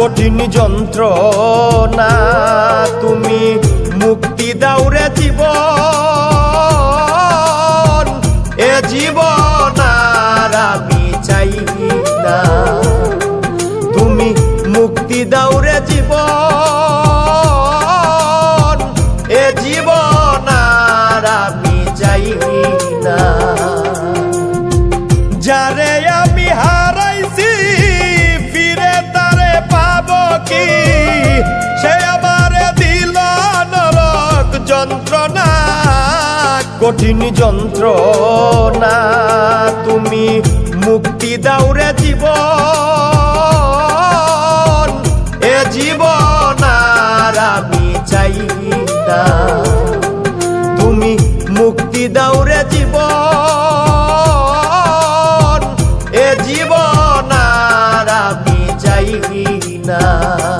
কঠিন যন্ত্র না তুমি মুক্তি দাও রে জীবন। এ আর আমি চাই না। তুমি মুক্তি দাও রে জীবন কঠিন যন্ত্রণা, তুমি মুক্তি দাও রে জীবন। এ জীবন আর আমি চাই না। তুমি মুক্তি দাও রে জীবন। এ জীবন আর আমি চাই না।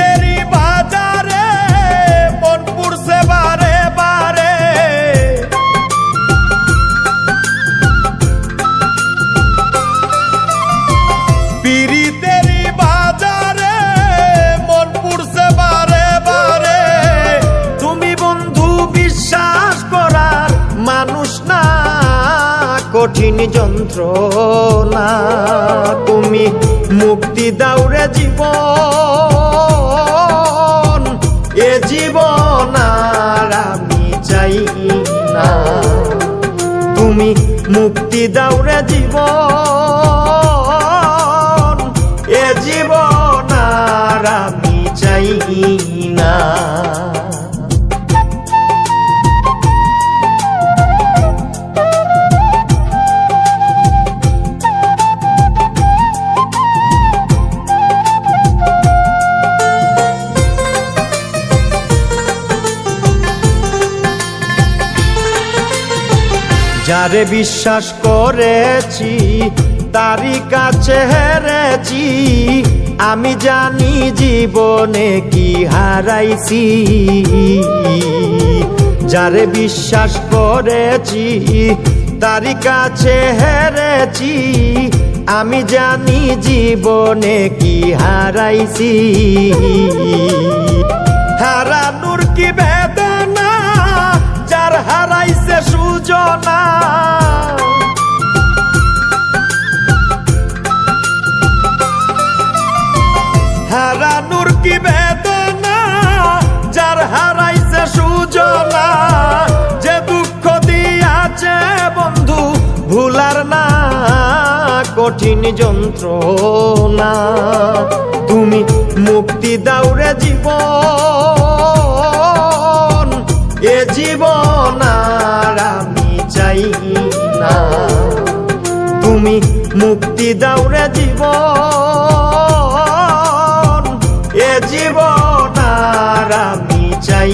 কঠিন যন্ত্র না তুমি মুক্তি দাও রে জীবন। এ জীবন আর আমি চাই না। তুমি মুক্তি দাও রে জীবন। এ জীবন আর আমি চাই না। যারে বিশ্বাস করেছি, তারই কাছে হেরেছি। আমি জানি জীবনে কি হারাইছি। যারে বিশ্বাস করেছি, তারই কাছে হেরেছি। আমি জানি জীবনে কি হারাইছি। হারানুর কি যার হারাইছে সুজনা হারানুর কি বেদনা? যার হারাইছে সুজনা যে দুঃখ দিয়াছে বন্ধু, ভুলার না কঠিন যন্ত্রণা। তুমি মুক্তি দাও রে জীবন, এ জীবন মুক্তি দাও রে জীবন। এ জীবন আর আমি চাই